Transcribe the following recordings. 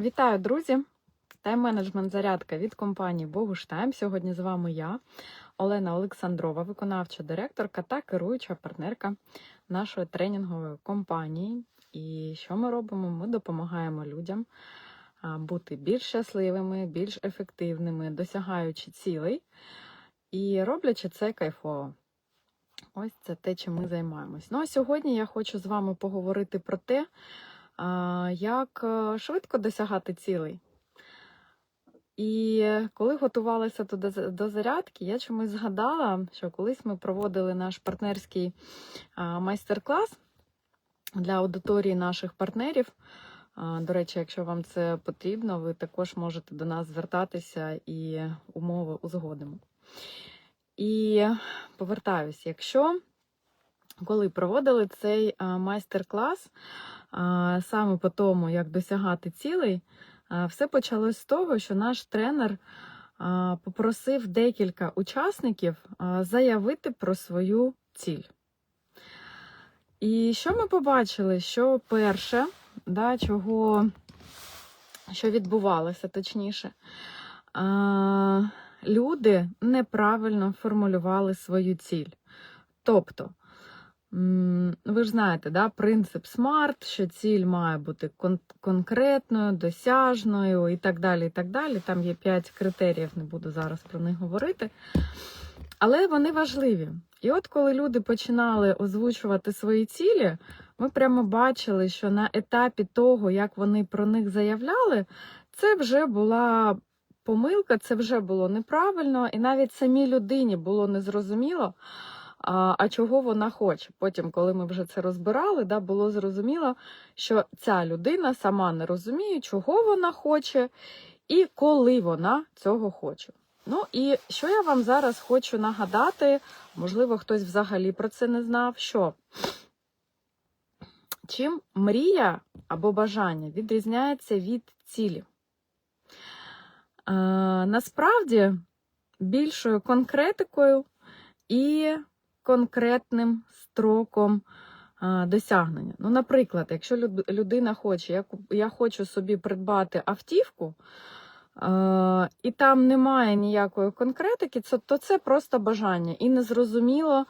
Вітаю, друзі! Тайм-менеджмент зарядка від компанії Богуштайм. Сьогодні з вами я, Олена Олександрова, виконавча директорка та керуюча партнерка нашої тренінгової компанії. І що ми робимо? Ми допомагаємо людям бути більш щасливими, більш ефективними, досягаючи цілей і роблячи це кайфово. Ось це те, чим ми займаємось. Ну а сьогодні я хочу з вами поговорити про те, як е, швидко досягати цілей. І коли готувалася до зарядки, я чомусь згадала, що колись ми проводили наш партнерський майстер-клас для аудиторії наших партнерів. До речі, якщо вам це потрібно, ви також можете до нас звертатися і умови узгодимо. І повертаюсь, якщо коли проводили цей майстер-клас, саме по тому, як досягати цілей, все почалось з того, що наш тренер попросив декілька учасників заявити про свою ціль. І що ми побачили? Що перше, да, чого, що відбувалося точніше, люди неправильно формулювали свою ціль. Тобто, ви ж знаєте, да, принцип SMART, що ціль має бути кон- конкретною, досяжною і так далі. і так далі. Там є 5 критеріїв, не буду зараз про них говорити. Але вони важливі. І от коли люди починали озвучувати свої цілі, ми прямо бачили, що на етапі того, як вони про них заявляли, це вже була помилка, це вже було неправильно, і навіть самій людині було незрозуміло, а, а чого вона хоче. Потім, коли ми вже це розбирали, да, було зрозуміло, що ця людина сама не розуміє, чого вона хоче і коли вона цього хоче. Ну і що я вам зараз хочу нагадати, можливо, хтось взагалі про це не знав, що чим мрія або бажання відрізняється від цілі. Насправді більшою конкретикою і конкретним строком досягнення. Ну, наприклад, якщо людина хоче, я, я хочу собі придбати автівку, і там немає ніякої конкретики, то це просто бажання. І незрозуміло,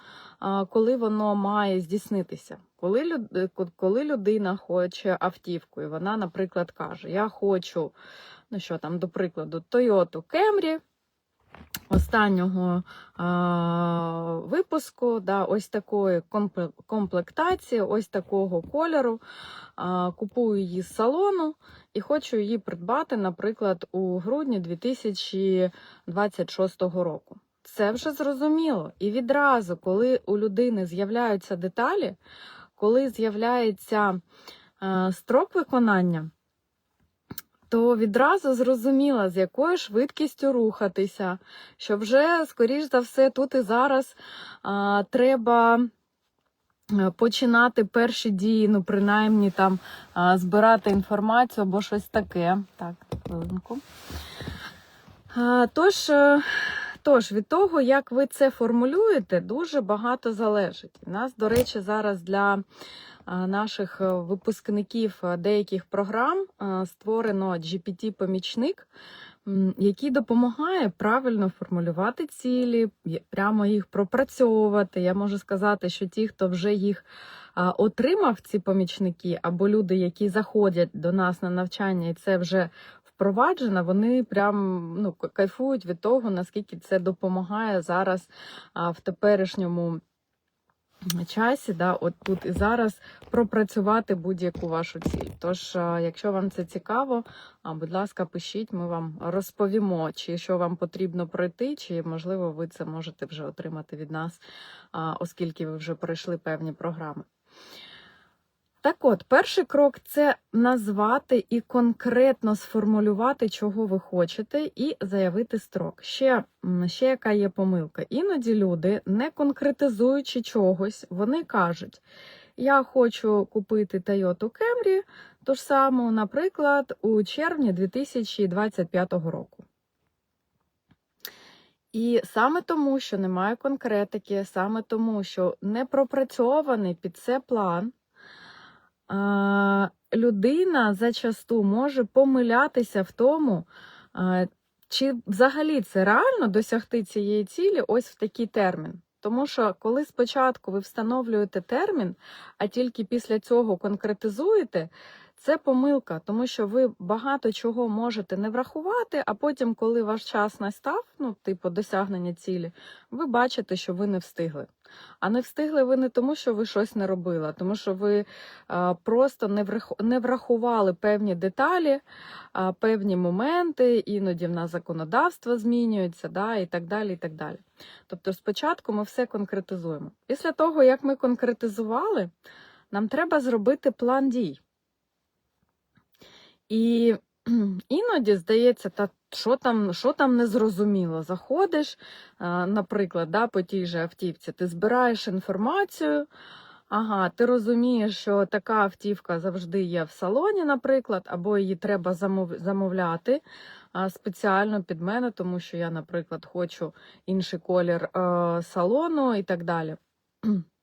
коли воно має здійснитися. Коли, е, коли людина хоче автівку, і вона, наприклад, каже: Я хочу, ну що там, до прикладу, Toyota Camry. Останнього а, випуску, да, ось такої комплектації, ось такого кольору. А, купую її з салону і хочу її придбати, наприклад, у грудні 2026 року. Це вже зрозуміло. І відразу, коли у людини з'являються деталі, коли з'являється строк виконання, то відразу зрозуміла, з якою швидкістю рухатися, що вже, скоріш за все, тут і зараз а, треба е, починати перші дії, ну, принаймні там збирати інформацію або щось таке. Так, хвилинку. Тож, е, тож, від того, як ви це формулюєте, дуже багато залежить. У нас, до речі, зараз для наших е, випускників е, деяких програм е, створено GPT-помічник, який допомагає правильно формулювати цілі, прямо їх пропрацьовувати. Я можу сказати, що ті, хто вже їх отримав, ці помічники, або люди, які заходять до нас на навчання, і це вже впроваджено, вони прям ну, кайфують від того, наскільки це допомагає зараз в теперішньому часі, да, от тут і зараз пропрацювати будь-яку вашу ціль. Тож, якщо вам це цікаво, будь ласка, пишіть, ми вам розповімо, чи що вам потрібно пройти, чи можливо ви це можете вже отримати від нас, оскільки ви вже пройшли певні програми. Так от, перший крок це назвати і конкретно сформулювати, чого ви хочете, і заявити строк. Ще, ще яка є помилка. Іноді люди, не конкретизуючи чогось, вони кажуть: я хочу купити Toyota Camry, ту ж саму, наприклад, у червні 2025 року. І саме тому, що немає конкретики, саме тому, що не пропрацьований під це план, людина зачасту може помилятися в тому, чи взагалі це реально досягти цієї цілі ось в такий термін. Тому що коли спочатку ви встановлюєте термін, а тільки після цього конкретизуєте, це помилка, тому що ви багато чого можете не врахувати, а потім, коли ваш час настав, ну, типу досягнення цілі, ви бачите, що ви не встигли. А не встигли ви не тому, що ви щось не робили, а тому що ви а, просто не, врах... не врахували певні деталі, а, певні моменти, іноді в нас законодавство змінюється, да, і так далі. і так далі. Тобто, спочатку ми все конкретизуємо. Після того, як ми конкретизували, нам треба зробити план дій. І іноді здається, та що там, що там незрозуміло. Заходиш, наприклад, да, по тій же автівці, ти збираєш інформацію. Ага, ти розумієш, що така автівка завжди є в салоні, наприклад, або її треба замов... замовляти спеціально під мене, тому що я, наприклад, хочу інший колір е, салону і так далі.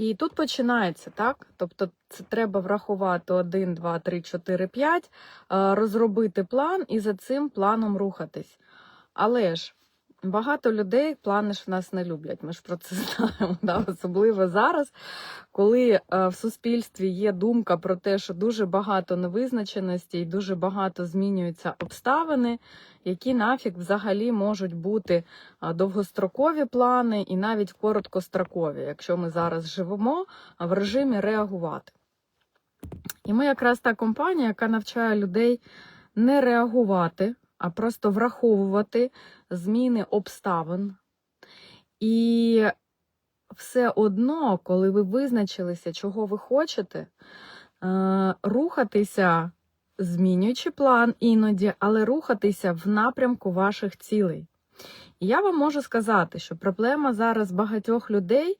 І тут починається, так? Тобто це треба врахувати 1, 2, 3, 4, 5, е, розробити план і за цим планом рухатись. Але ж багато людей плани ж в нас не люблять. Ми ж про це знаємо, да? особливо зараз, коли е, в суспільстві є думка про те, що дуже багато невизначеності і дуже багато змінюються обставини, які нафіг взагалі можуть бути довгострокові плани і навіть короткострокові, якщо ми зараз живемо в режимі реагувати. І ми якраз та компанія, яка навчає людей не реагувати, а просто враховувати зміни обставин. І все одно, коли ви визначилися, чого ви хочете, е, рухатися, змінюючи план іноді, але рухатися в напрямку ваших цілей. І я вам можу сказати, що проблема зараз багатьох людей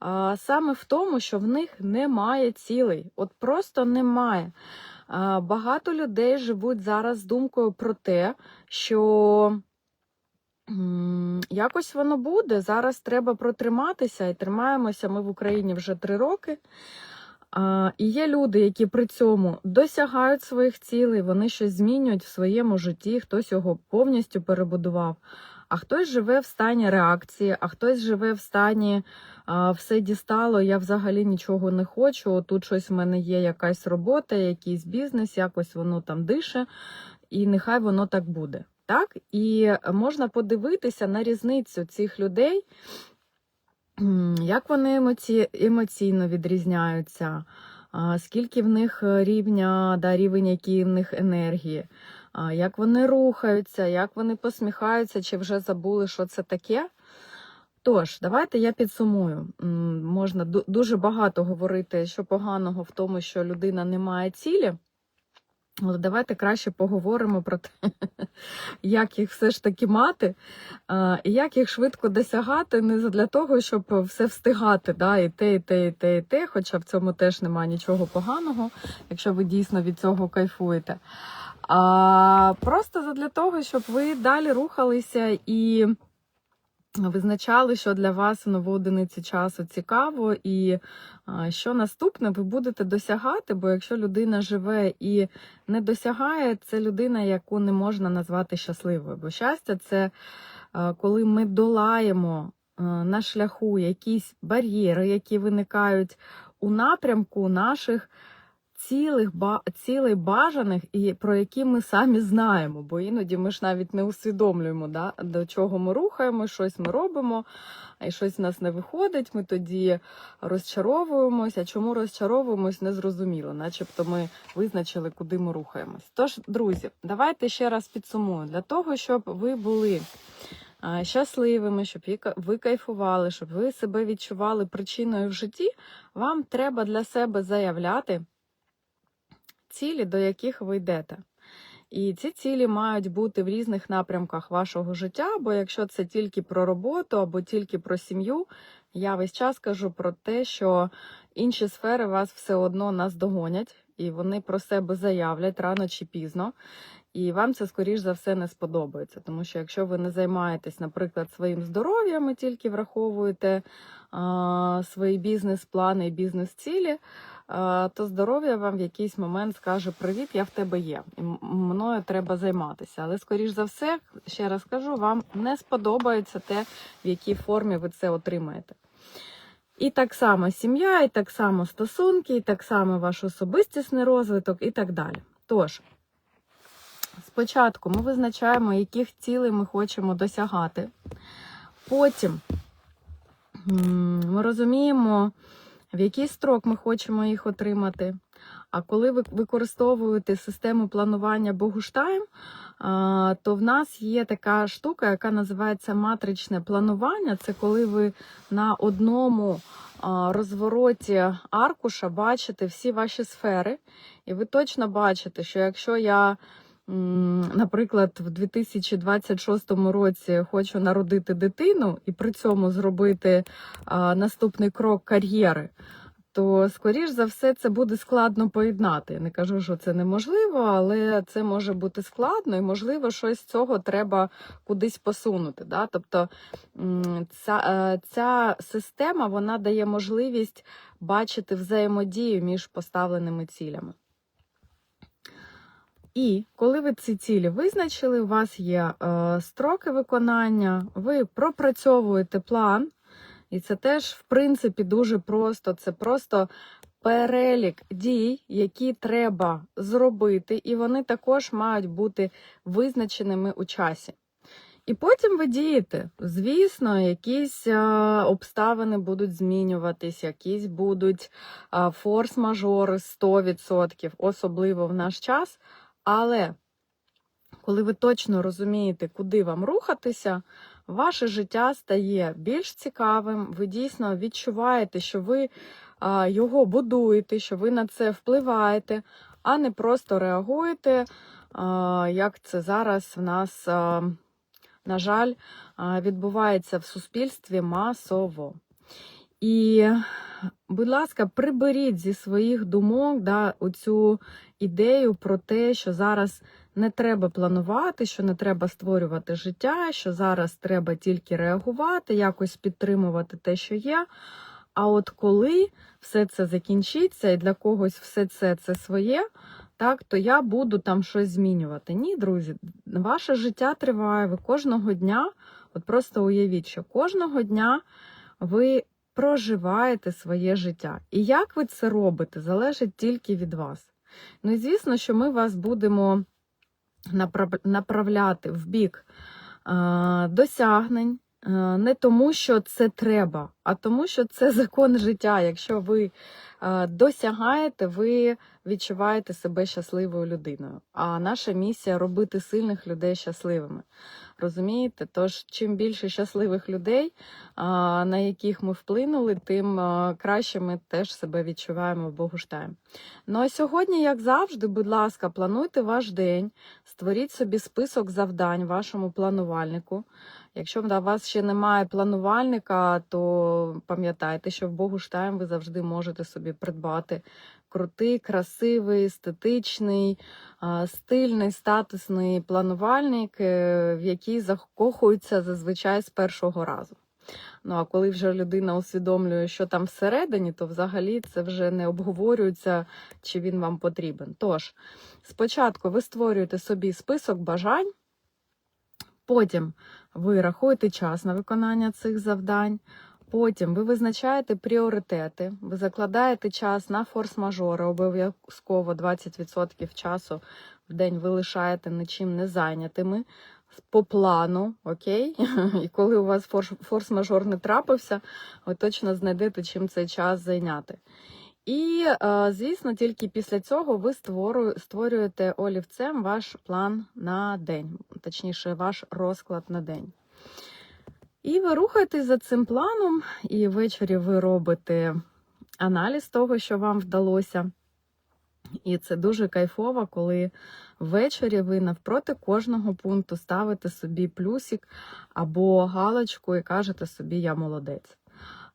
а, саме в тому, що в них немає цілей. От просто немає. А, багато людей живуть зараз думкою про те, що якось воно буде. Зараз треба протриматися і тримаємося ми в Україні вже три роки. І є люди, які при цьому досягають своїх цілей, вони щось змінюють в своєму житті, хтось його повністю перебудував, а хтось живе в стані реакції, а хтось живе в стані все дістало, я взагалі нічого не хочу. Тут щось в мене є, якась робота, якийсь бізнес, якось воно там дише, і нехай воно так буде. Так? І можна подивитися на різницю цих людей. Як вони емоці... емоційно відрізняються, скільки в них е, рівня, да, рівень, який в них енергії, як вони рухаються, як вони посміхаються, чи вже забули, що це таке. Тож, давайте я підсумую. Можна дуже багато говорити, що поганого в тому, що людина не має цілі. Але давайте краще поговоримо про те, як їх все ж таки мати, і як їх швидко досягати, не для того, щоб все встигати, да, і те, і те, і те, і те, хоча в цьому теж немає нічого поганого, якщо ви дійсно від цього кайфуєте. А просто для того, щоб ви далі рухалися і визначали, що для вас нову одиницю часу цікаво, і що наступне ви будете досягати, бо якщо людина живе і не досягає, це людина, яку не можна назвати щасливою. Бо щастя це коли ми долаємо на шляху якісь бар'єри, які виникають у напрямку наших цілих, цілей бажаних, і про які ми самі знаємо, бо іноді ми ж навіть не усвідомлюємо, да, до чого ми рухаємо, щось ми робимо, і щось в нас не виходить. Ми тоді розчаровуємося. Чому розчаровуємось, незрозуміло, начебто ми визначили, куди ми рухаємось. Тож, друзі, давайте ще раз підсумуємо для того, щоб ви були. Щасливими, щоб ви кайфували, щоб ви себе відчували причиною в житті, вам треба для себе заявляти цілі, до яких ви йдете. І ці цілі мають бути в різних напрямках вашого життя, бо якщо це тільки про роботу або тільки про сім'ю, я весь час кажу про те, що інші сфери вас все одно наздогонять, і вони про себе заявлять рано чи пізно. І вам це, скоріш за все, не сподобається. Тому що якщо ви не займаєтесь, наприклад, своїм здоров'ям і тільки враховуєте а, свої бізнес-плани і бізнес-цілі, то здоров'я вам в якийсь момент скаже Привіт, я в тебе є. І мною треба займатися. Але, скоріш за все, ще раз кажу, вам не сподобається те, в якій формі ви це отримаєте. І так само сім'я, і так само стосунки, і так само ваш особистісний розвиток, і так далі. Тож, спочатку ми визначаємо, яких цілей ми хочемо досягати. Потім ми розуміємо, в який строк ми хочемо їх отримати. А коли ви використовуєте систему планування Богуштайм, то в нас є така штука, яка називається матричне планування. Це коли ви на одному розвороті аркуша бачите всі ваші сфери, і ви точно бачите, що якщо я, наприклад, в 2026 році хочу народити дитину і при цьому зробити наступний крок кар'єри, то, скоріш за все, це буде складно поєднати. Я не кажу, що це неможливо, але це може бути складно, і, можливо, щось з цього треба кудись посунути. Да? Тобто ця, е, ця система вона дає можливість бачити взаємодію між поставленими цілями. І коли ви ці цілі визначили, у вас є е, строки виконання, ви пропрацьовуєте план, і це теж, в принципі, дуже просто. Це просто перелік дій, які треба зробити, і вони також мають бути визначеними у часі. І потім ви дієте. Звісно, якісь е, обставини будуть змінюватись, якісь будуть е, форс-мажори 100%, особливо в наш час. Але коли ви точно розумієте, куди вам рухатися, ваше життя стає більш цікавим. Ви дійсно відчуваєте, що ви його будуєте, що ви на це впливаєте, а не просто реагуєте, як це зараз в нас, на жаль, відбувається в суспільстві масово. І, будь ласка, приберіть зі своїх думок да, оцю ідею про те, що зараз не треба планувати, що не треба створювати життя, що зараз треба тільки реагувати, якось підтримувати те, що є. А от коли все це закінчиться, і для когось все це це своє, так, то я буду там щось змінювати. Ні, друзі, ваше життя триває, ви кожного дня, от просто уявіть, що кожного дня ви проживаєте своє життя. І як ви це робите, залежить тільки від вас. Ну і звісно, що ми вас будемо направляти в бік досягнень. Не тому, що це треба, а тому, що це закон життя. Якщо ви досягаєте, ви відчуваєте себе щасливою людиною. А наша місія робити сильних людей щасливими. Розумієте? Тож, чим більше щасливих людей, на яких ми вплинули, тим краще ми теж себе відчуваємо в Богуштаєм. Ну а сьогодні, як завжди, будь ласка, плануйте ваш день, створіть собі список завдань вашому планувальнику. Якщо у вас ще немає планувальника, то пам'ятайте, що в Богуштайм ви завжди можете собі придбати крутий, красивий, естетичний, стильний, статусний планувальник, е, в який закохуються зазвичай з першого разу. Ну а коли вже людина усвідомлює, що там всередині, то взагалі це вже не обговорюється, чи він вам потрібен. Тож, спочатку ви створюєте собі список бажань, потім ви рахуєте час на виконання цих завдань. Потім ви визначаєте пріоритети, ви закладаєте час на форс-мажори, обов'язково 20% часу в день ви лишаєте нічим не зайнятими по плану, окей? І коли у вас форс- форс-мажор не трапився, ви точно знайдете чим цей час зайняти. І, звісно, тільки після цього ви створюєте олівцем ваш план на день, точніше, ваш розклад на день. І ви рухаєтесь за цим планом, і ввечері ви робите аналіз того, що вам вдалося. І це дуже кайфово, коли ввечері ви навпроти кожного пункту ставите собі плюсик або галочку і кажете собі Я молодець.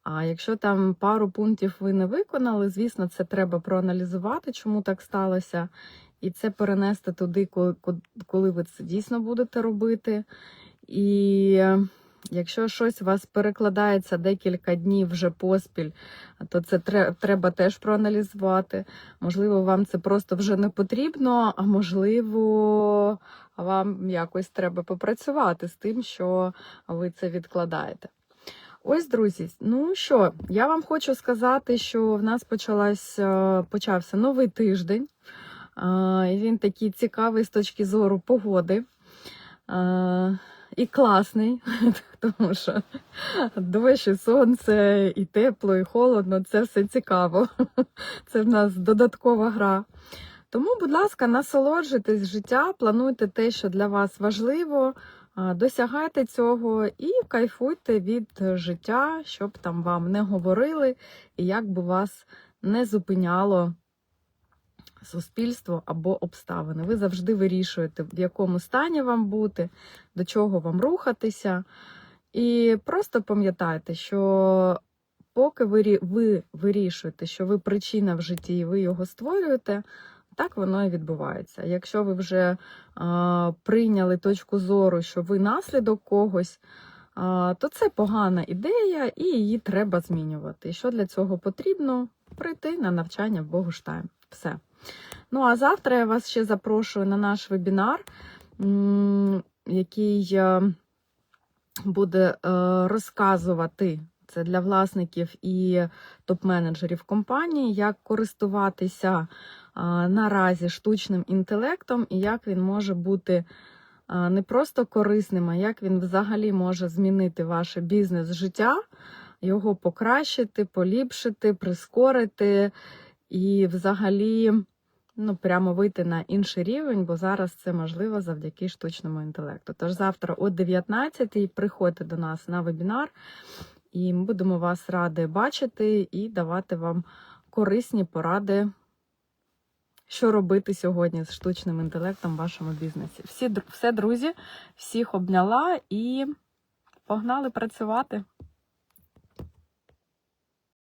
А якщо там пару пунктів ви не виконали, звісно, це треба проаналізувати, чому так сталося, і це перенести туди, коли, ви це дійсно будете робити. І Якщо щось у вас перекладається декілька днів вже поспіль, то це треба теж проаналізувати. Можливо, вам це просто вже не потрібно, а можливо, вам якось треба попрацювати з тим, що ви це відкладаєте. Ось, друзі, ну що, я вам хочу сказати, що в нас почалась, е, почався новий тиждень. Е, Він такий цікавий з точки зору погоди. Е, І класний, тому що дощ, і сонце, і тепло, і холодно це все цікаво. Це в нас додаткова гра. Тому, будь ласка, насолоджуйтесь життя, плануйте те, що для вас важливо, досягайте цього і кайфуйте від життя, щоб там вам не говорили, і як би вас не зупиняло суспільство або обставини. Ви завжди вирішуєте, в якому стані вам бути, до чого вам рухатися. І просто пам'ятайте, що поки ви, вирішуєте, що ви причина в житті і ви його створюєте, так воно і відбувається. Якщо ви вже а, прийняли точку зору, що ви наслідок когось, а, то це погана ідея, і її треба змінювати. Що для цього потрібно? Прийти на навчання в Богуштайм. Все. Ну а завтра я вас ще запрошую на наш вебінар, який е, буде е, розказувати це для власників і топ-менеджерів компанії, як користуватися наразі штучним інтелектом і як він може бути не просто корисним, а як він взагалі може змінити ваше бізнес-життя, його покращити, поліпшити, прискорити і взагалі ну, прямо вийти на інший рівень, бо зараз це можливо завдяки штучному інтелекту. Тож завтра о 19-й приходьте до нас на вебінар, і ми будемо вас раді бачити і давати вам корисні поради, що робити сьогодні з штучним інтелектом в вашому бізнесі. Всі, все, друзі, всіх обняла і погнали працювати.